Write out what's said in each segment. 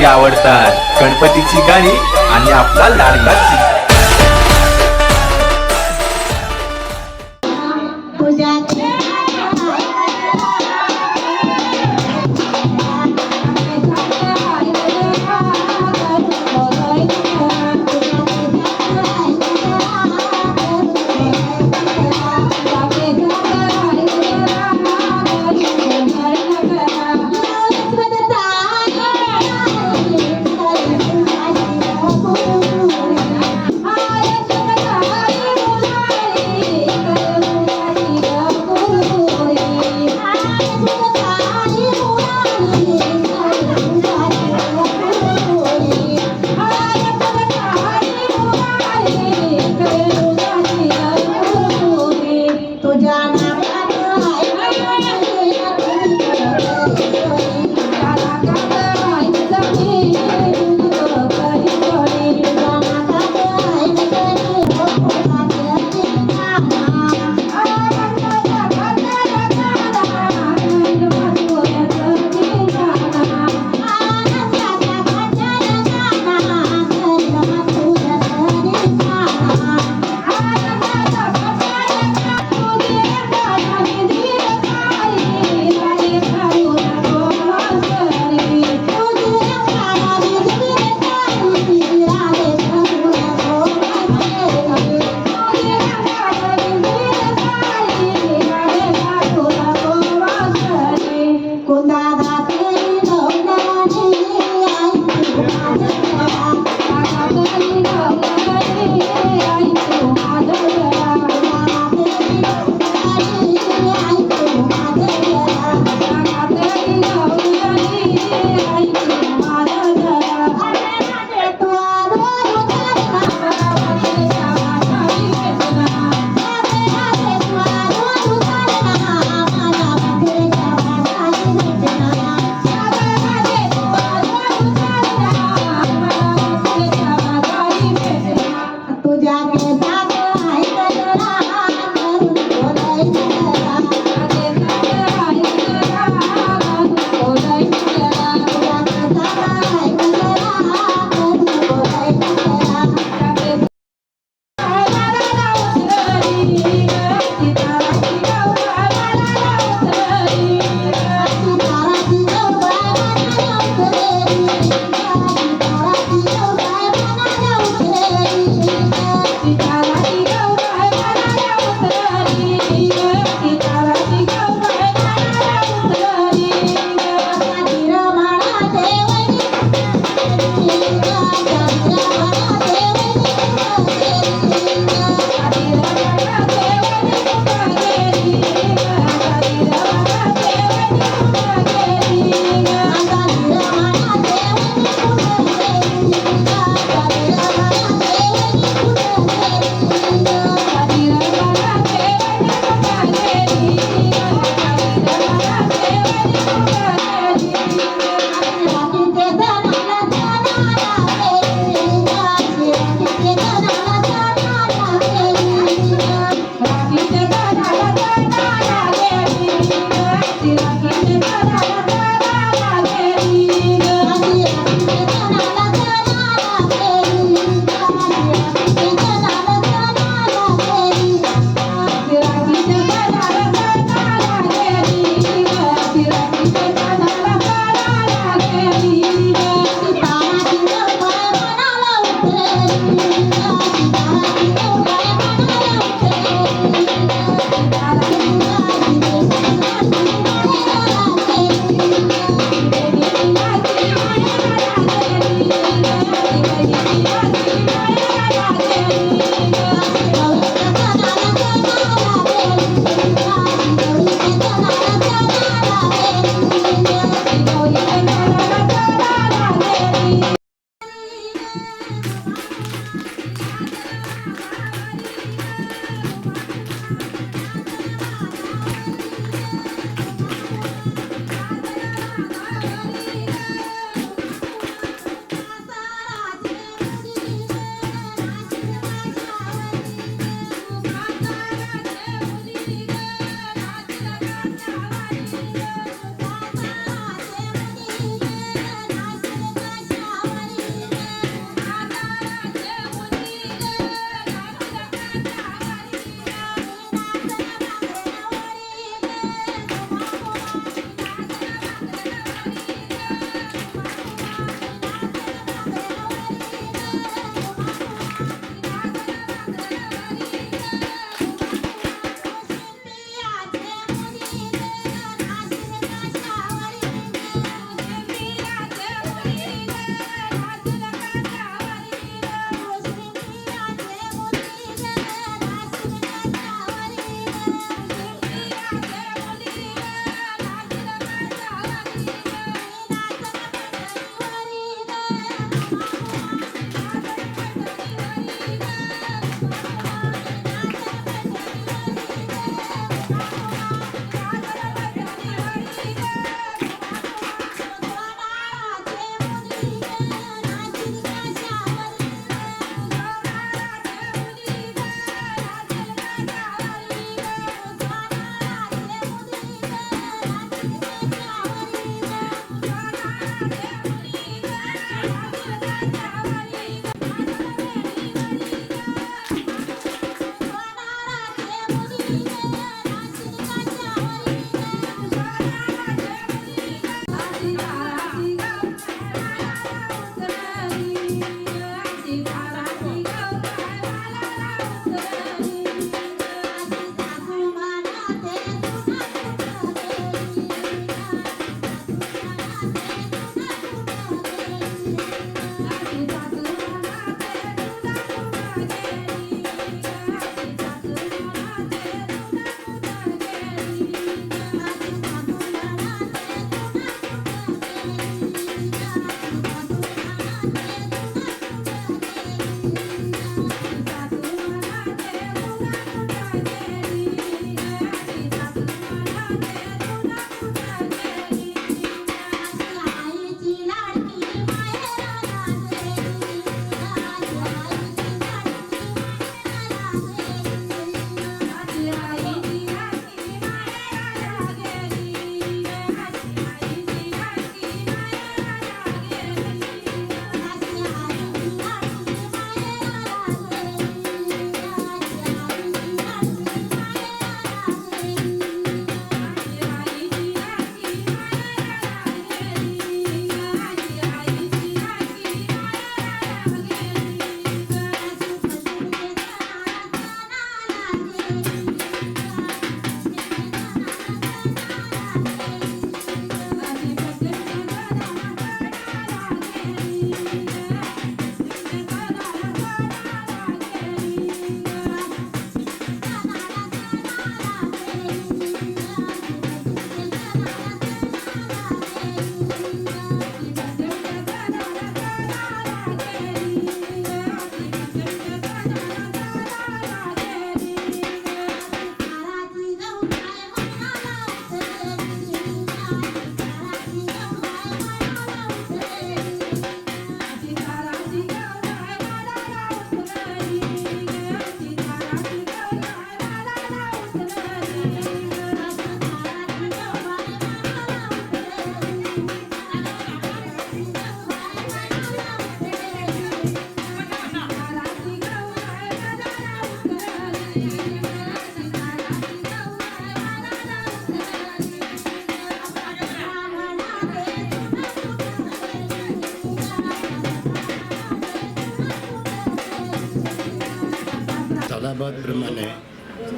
दोनच गोष्टी आवडतात. गणपतीची गाणी आणि आपला लाडका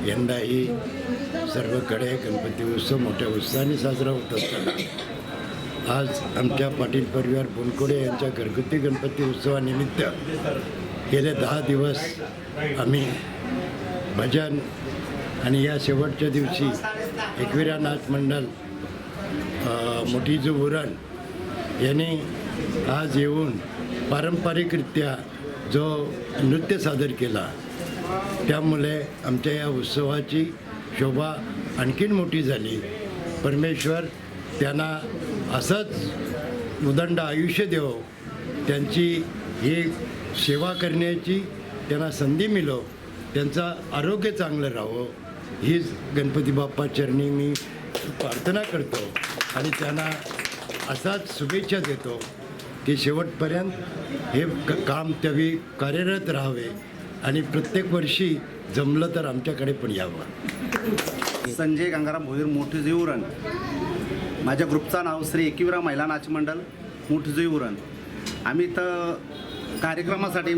यंदाही सर्वकडे गणपती उत्सव मोठ्या उत्साहाने साजरा होत असताना. आज आमच्या पाटील परिवार बोनकोडे यांच्या घरगुती गणपती उत्सवानिमित्त गेले दहा दिवस आम्ही भजन आणि या शेवटच्या दिवशी एकविरा नाच मंडळ मोठीजू उरण यांनी आज येऊन पारंपरिकरित्या जो नृत्य सादर केला. त्यामुळे आमच्या या उत्सवाची शोभा आणखीन मोठी झाली. परमेश्वर त्यांना असंच उदंड आयुष्य देवो. त्यांची ही सेवा करण्याची त्यांना संधी मिळो त्यांचं आरोग्य चांगलं राहो. हीच गणपती बाप्पा चरणी मी प्रार्थना करतो आणि त्यांना असाच शुभेच्छा देतो की शेवटपर्यंत हे क काम त्यावेळी कार्यरत राहावे. आणि प्रत्येक वर्षी जमलं तर आमच्याकडे पण यावं. संजय गंगाराम भोईर मोठी उरण. माझ्या ग्रुपचं नाव श्री एकविरा महिला नाच मंडळ मोठी उरण. आम्ही तर कार्यक्रमासाठी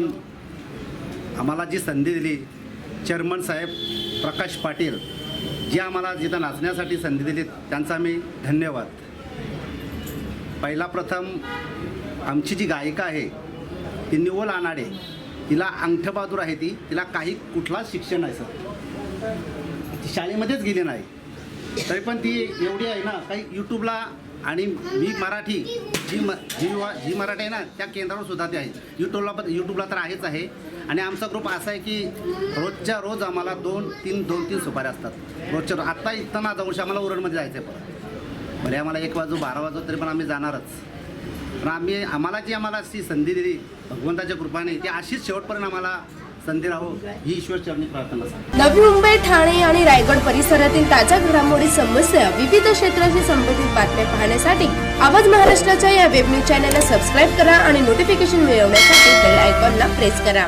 आम्हाला जी संधी दिली चेअरमन साहेब प्रकाश पाटील जी आम्हाला जिथं नाचण्यासाठी संधी दिली त्यांचा आम्ही धन्यवाद. पहिला प्रथम आमची जी गायिका आहे ती निवल आनाडे. तिला अंगठबहादूर आहे ती. तिला काही कुठलाच शिक्षण नाही सर. ती शाळेमध्येच गेली नाही. तरी पण ती एवढी आहे ना काही यूट्यूबला आणि मी मराठी जी म जी वा जी मराठी आहे ना त्या केंद्रावर सुद्धा ते आहे. यूट्यूबला पण यूट्यूबला तर आहेच आहे. आणि आमचा ग्रुप असा आहे की रोजच्या रोज आम्हाला दोन तीन दोन तीन सुपाऱ्या असतात. रोजच्या रोज. आत्ता इथं ना जाऊशी आम्हाला उरणमध्ये जायचं आहे परत भले आम्हाला एक वाजू बारा वाजू तरी पण आम्ही जाणारच. पण आम्ही आम्हाला जी आम्हाला अशी संधी दिली भगवंताच्या कृपाने ती अशीच शेवटपर्यंत आम्हाला संधी राहो ही ईश्वर चरणी प्रार्थना नवी मुंबई ठाणे आणि रायगड परिसरातील ताज्या घडामोडी समस्या विविध क्षेत्राशी संबंधित बातम्या पाहण्यासाठी आवाज महाराष्ट्राच्या या वेब न्यूज चॅनलला सबस्क्राईब करा आणि नोटिफिकेशन मिळवण्यासाठी बेल आयकॉनला प्रेस करा.